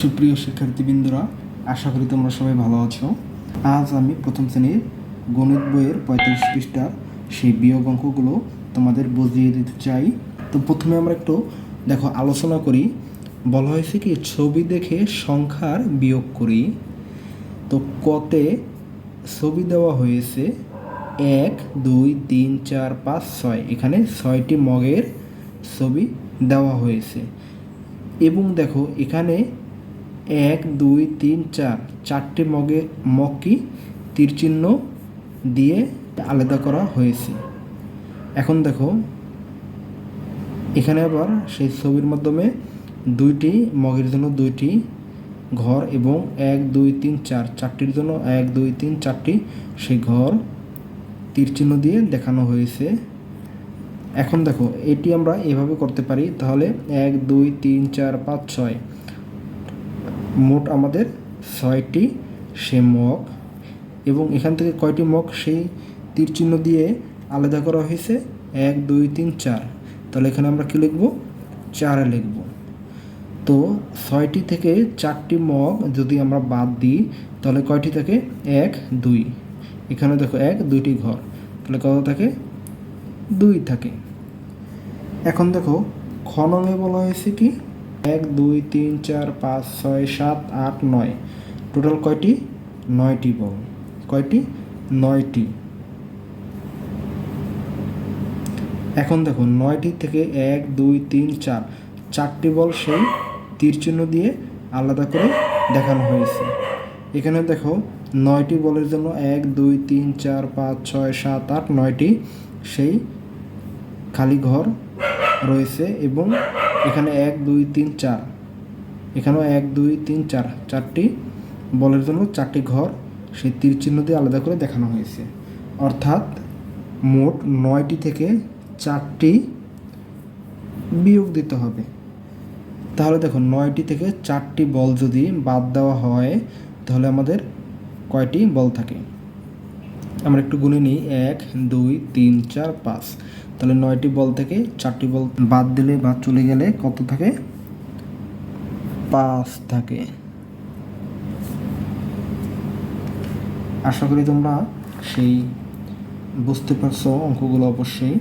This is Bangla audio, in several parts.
সুপ্রিয় শিক্ষার্থীবৃন্দরা, আশা করি তোমরা সবাই ভালো আছো। আজ আমি প্রথম শ্রেণির গণিত বইয়ের পঁয়ত্রিশ পৃষ্ঠার সেই বিয়োগ অঙ্কগুলো তোমাদের বুঝিয়ে দিতে চাই। তো প্রথমে আমরা একটু, দেখো, আলোচনা করি। বলা হয়েছে কি, ছবি দেখে সংখ্যার বিয়োগ করি। তো কতে ছবি দেওয়া হয়েছে এক, দুই, তিন, চার, পাঁচ, ছয়। এখানে ছয়টি মগের ছবি দেওয়া হয়েছে। এবং দেখো, এখানে এক, দুই, তিন, চার। চারটি মগে মগকে তীরচিহ্ন দিয়ে আলাদা করা হয়েছে। এখন দেখো, এখানে আবার সেই ছবির মাধ্যমে দুইটি মগের জন্য দুইটি ঘর এবং এক, দুই, তিন, চার। চারটির জন্য এক, দুই, তিন, চারটি সেই ঘর তীরচিহ্ন দিয়ে দেখানো হয়েছে। এখন দেখো, এটি আমরা এভাবে করতে পারি। তাহলে এক, দুই, তিন, চার, পাঁচ, ছয়। মোট আমাদের ছয়টি সে মগ এবং এখান থেকে কয়টি মগ সেই তীর চিহ্ন দিয়ে আলাদা করা হয়েছে? এক, দুই, তিন, চার। তাহলে এখানে আমরা কী লিখব? চারে লিখব। তো ছয়টি থেকে চারটি মগ যদি আমরা বাদ দিই, তাহলে কয়টি থাকে? এক, দুই। এখানে দেখো এক, দুইটি ঘর। তাহলে কত থাকে? দুই থাকে। এখন দেখো খননে বলা হয়েছে কি? এক, দুই, তিন, চার, পাঁচ, ছয়, সাত, আট, নয়। টোটাল কয়টি? নয়টি বল। কয়টি? নয়টি। এখন দেখো, নয়টি থেকে এক, দুই, তিন, চার। চারটি বল সেই তীর চিহ্ন দিয়ে আলাদা করে দেখানো হয়েছে। এখানে দেখো, নয়টি বলের জন্য এক, দুই, তিন, চার, পাঁচ, ছয়, সাত, আট, নয়টি সেই খালি ঘর রয়েছে এবং এখানে এক, দুই, তিন, চার। এখানেও এক, দুই, তিন, চার। চারটি বলের জন্য চারটি ঘর সেই তীর চিহ্ন দিয়ে আলাদা করে দেখানো হয়েছে। অর্থাৎ মোট নয়টি থেকে চারটি বিয়োগ দিতে হবে। তাহলে দেখো, নয়টি থেকে চারটি বল যদি বাদ দেওয়া হয়, তাহলে আমাদের কয়টি বল থাকে? আমরা একটু গুনে নিই। এক, দুই, তিন, চার, পাঁচ। তাহলে নয়টি বল থেকে চারটি বল বাদ দিলে বা চলে গেলে কত থাকে? পাঁচ থাকে। আশা করি তোমরা সেই বুঝতে পারছ অঙ্কগুলো অবশ্যই।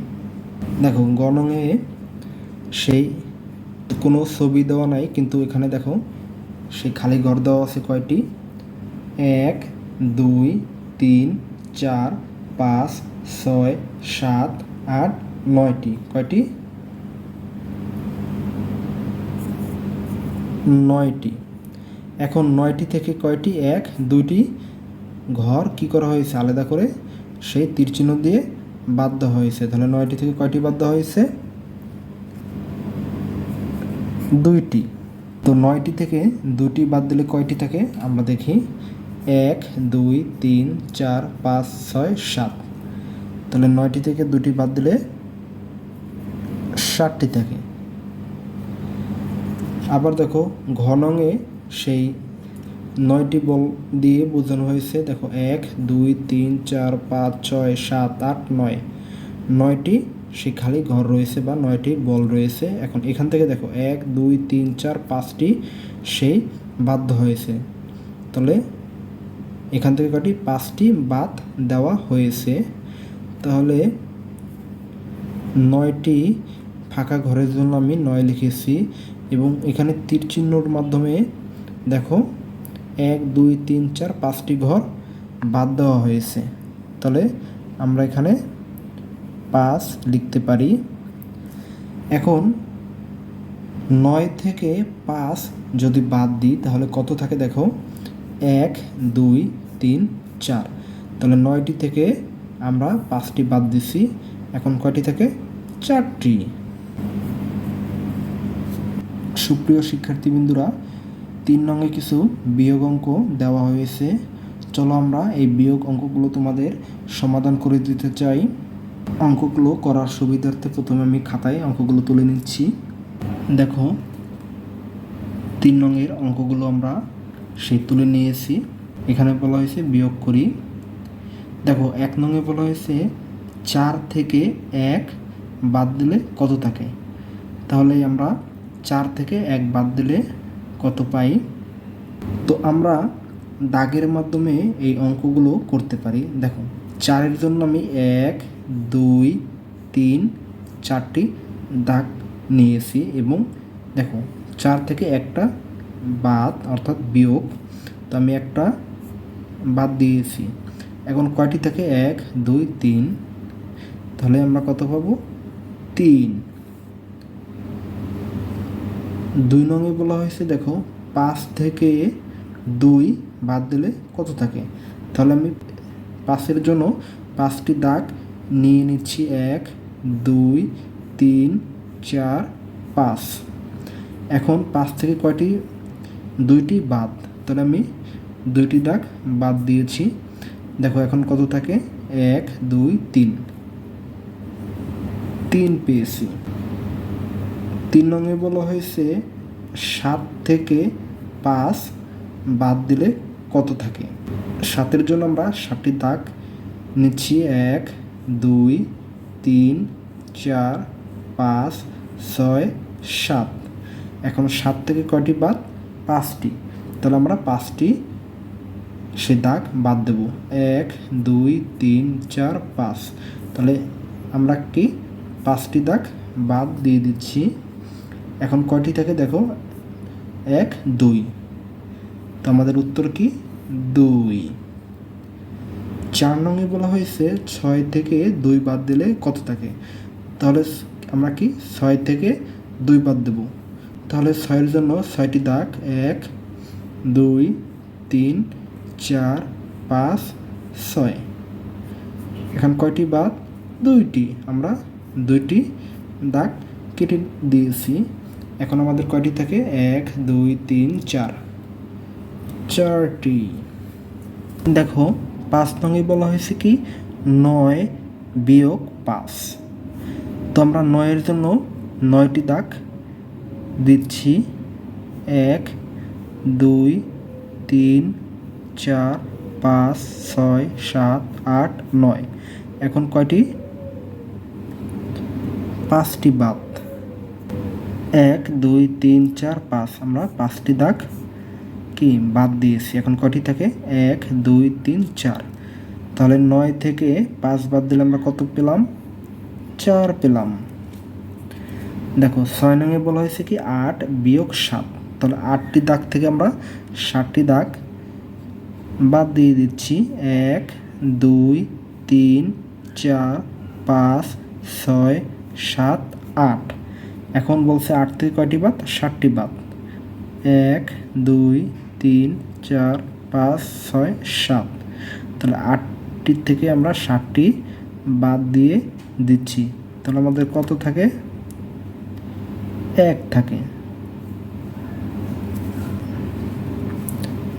দেখো গণঙে সেই কোনো ছবি দেওয়া নাই, কিন্তু এখানে দেখো সেই খালি ঘর দেওয়া আছে কয়টি? এক, দুই, তিন, চার, পাঁচ, ছয়, সাত, আট নয়টি, কয়টি? নয়টি। এখন নয়টি থেকে কয়টি? এক, দুইটি। ঘর কি করা হয়েছে? আলাদা করে। সেই তীরচিহ্ন দিয়ে দেওয়া হয়েছে। তাহলে নয়টি থেকে কয়টি দেওয়া হয়েছে? দুইটি। তো নয়টি থেকে দুটি বাদ দিলে কয়টি থাকে? আমরা দেখি। এক, দুই, তিন, চার, পাঁচ, ছয়, সাত। তাহলে নয়টি থেকে দুটি বাদ দিলে ষাটটি থাকে। আবার দেখো, ঘনঙে সেই নয়টি বল দিয়ে বোঝানো হয়েছে, দেখো, এক, দুই, তিন, চার, পাঁচ, ছয়, সাত, আট, নয়। নয়টি সেই খালি ঘর রয়েছে বা নয়টি বল রয়েছে। এখন এখান থেকে দেখো, এক, দুই, তিন, চার, পাঁচটি সেই বাধ্য হয়েছে। তাহলে এখান থেকে কটি? পাঁচটি বাদ দেওয়া হয়েছে। তাহলে নয়টি ফাঁকা ঘরের জন্য আমি নয় লিখেছি এবং এখানে তীর চিহ্নর মাধ্যমে দেখো এক, দুই, তিন, চার, পাঁচটি ঘর বাদ দেওয়া হয়েছে। তাহলে আমরা এখানে পাঁচ লিখতে পারি। এখন নয় থেকে পাঁচ যদি বাদ দিই, তাহলে কত থাকে দেখো? এক, দুই, তিন, চার। তাহলে নয়টি থেকে আমরা পাঁচটি বাদ দিছি। এখন কয়টি থাকে? চারটি। সুপ্রিয় শিক্ষার্থীবৃন্দুরা, তিন নঙ্গে কিছু বিয়োগ অঙ্ক দেওয়া হয়েছে। চলো আমরা এই বিয়োগ অঙ্কগুলো তোমাদের সমাধান করে দিতে চাই। অঙ্কগুলো করার সুবিধার্থে প্রথমে আমি খাতায় অঙ্কগুলো তুলে নিচ্ছি। দেখো, তিন নঙের অঙ্কগুলো আমরা সেই তুলে নিয়েছি। এখানে বলা হয়েছে বিয়োগ করি। দেখো, এক নঙে বলা হয়েছে চার থেকে এক বাদ দিলে কত থাকে? তাহলে আমরা চার থেকে এক বাদ দিলে কত পাই? তো আমরা দাগের মাধ্যমে এই অঙ্কগুলো করতে পারি। দেখো, চারের জন্য আমি এক, দুই, তিন, চারটি দাগ নিয়েছি এবং দেখো, চার থেকে একটা বাদ অর্থাৎ বিয়োগ, তো আমি একটা বাদ দিয়েছি। এখন কয়টি থেকে এক, দুই, তিন? তাহলে আমরা কত পাবো? তিন। দুই নঙে বলা হয়েছে, দেখো, পাঁচ থেকে দুই বাদ দিলে কত থাকে? তাহলে আমি পাঁচের জন্য পাঁচটি দাগ নিয়ে নিচ্ছি, এক, দুই, তিন, চার, পাঁচ। এখন পাঁচ থেকে কয়টি? দুইটি বাদ। তাহলে আমি দুইটি দাগ বাদ দিয়েছি। দেখো, এখন কত থাকে? এক, দুই, তিন। তিন পেয়েছি। তিন নঙে বলা হয়েছে, সাত থেকে পাঁচ বাদ দিলে কত থাকে? সাতের জন্য আমরা সাতটি দাগ নিচ্ছি, এক, দুই, তিন, চার, পাঁচ, ছয়, সাত। এখন সাত থেকে কয়টি বাদ? পাঁচটি। তাহলে আমরা পাঁচটি সে দাগ বাদ দেব। এক, দুই, তিন, চার, পাঁচ। তাহলে আমরা কি পাঁচটি দাগ বাদ দিয়ে দিচ্ছি? এখন কয়টি থাকে দেখো? এক, দুই। তো আমাদের উত্তর কি? দুই। চার নঙে বলা হয়েছে ছয় থেকে দুই বাদ দিলে কত থাকে? তাহলে আমরা কি ছয় থেকে দুই বাদ দেব। তাহলে ছয়ের জন্য ছয়টি দাগ, এক, দুই, তিন, চার, পাঁচ, ছয়। এখন কয়টি বাদ? দুইটি। আমরা দুইটি দাগ কেটে দিয়েছি। এখন আমাদের কয়টি থাকে? এক, দুই, তিন, চার। চারটি। দেখো, পাঁচ নঙে বলা হয়েছে কি? নয় বিয়োগ পাঁচ। তো আমরা নয়ের জন্য নয়টি দাগ দিচ্ছি। এক, দুই, তিন, চার, পাঁচ, ছয়, সাত, আট, নয়। এখন কয়টি? পাঁচটি বাদ। এক, দুই, তিন, চার, পাঁচ। আমরা পাঁচটি দাগ কি বাদ দিয়েছি। এখন কটি থাকে? এক, দুই, তিন, চার। তাহলে নয় থেকে পাঁচ বাদ দিলে আমরা কত পেলাম? চার পেলাম। দেখো, ছয় নঙে বলা হয়েছে কি? আট বিয়োগ সাত। তাহলে আটটি দাগ থেকে আমরা ষাটটি দাগ বাদ দিয়ে দিচ্ছি। এক, দুই, তিন, চার, পাঁচ, ছয়, সাত, আট। এখন বলছে আট থেকে কয়টি বাদ? ষাটটি বাদ। এক, দুই, তিন, চার, পাঁচ, ছয়, সাত। তাহলে আটটির থেকে আমরা ষাটটি বাদ দিয়ে দিচ্ছি। তাহলে আমাদের কত থাকে? এক থাকে।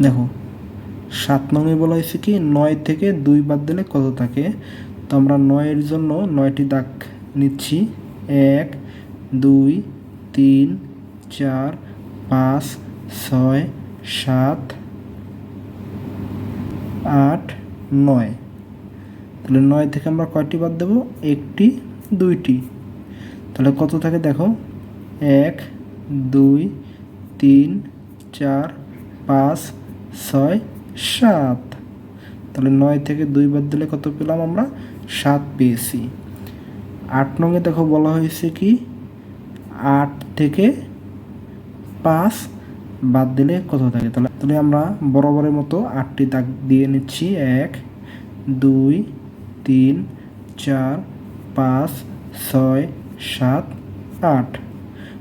দেখো, সাত নঙে বলা হয়েছে কি, নয় থেকে দুই বাদ দিলে কত থাকে? তো আমরা নয়ের জন্য নয়টি দাগ নিচ্ছি। এক দুই, তিন, চার, পাঁচ, ছয়, সাত, আট, নয়। তাহলে নয় থেকে আমরা কয়টি বাদ দেবো? একটি, দুইটি। তাহলে কত থাকে দেখো? এক, দুই, তিন, চার, পাঁচ, ছয়, সাত। তাহলে নয় থেকে দুই বাদ দিলে কত পেলাম আমরা? সাত পেয়েছি। আট নঙে দেখো বলা হয়েছে কি? আট থেকে পাঁচ বাদ দিলে কত থাকে? তাহলে তাহলে আমরা বরাবরের মতো আটটি দাগ দিয়ে নিচ্ছি। এক, দুই, তিন, চার, পাঁচ, ছয়, সাত, আট।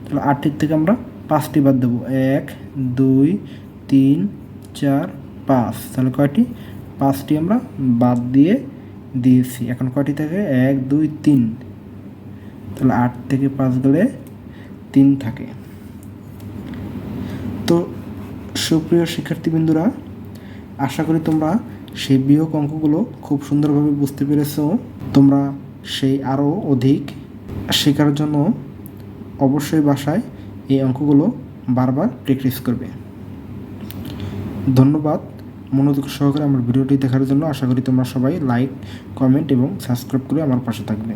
তাহলে আটটির থেকে আমরা পাঁচটি বাদ দেবো। এক, দুই, তিন, চার, পাঁচ। তাহলে কয়টি? পাঁচটি আমরা বাদ দিয়ে দিয়েছি। এখন কয়টি থাকে? এক, দুই, তিন। তাহলে আট থেকে পাঁচ গেলে তিন থাকে। তো সুপ্রিয় শিক্ষার্থীবৃন্দুরা, আশা করি তোমরা সেই বিয়োগ অঙ্কগুলো খুব সুন্দরভাবে বুঝতে পেরেছ। তোমরা সেই আরও অধিক শেখার জন্য অবশ্যই বাসায় এই অঙ্কগুলো বারবার প্র্যাকটিস করবে। ধন্যবাদ। মনোযোগ সহকারে আমার ভিডিওটি দেখার জন্য আশা করি তোমরা সবাই লাইক, কমেন্ট এবং সাবস্ক্রাইব করে আমার পাশে থাকবে।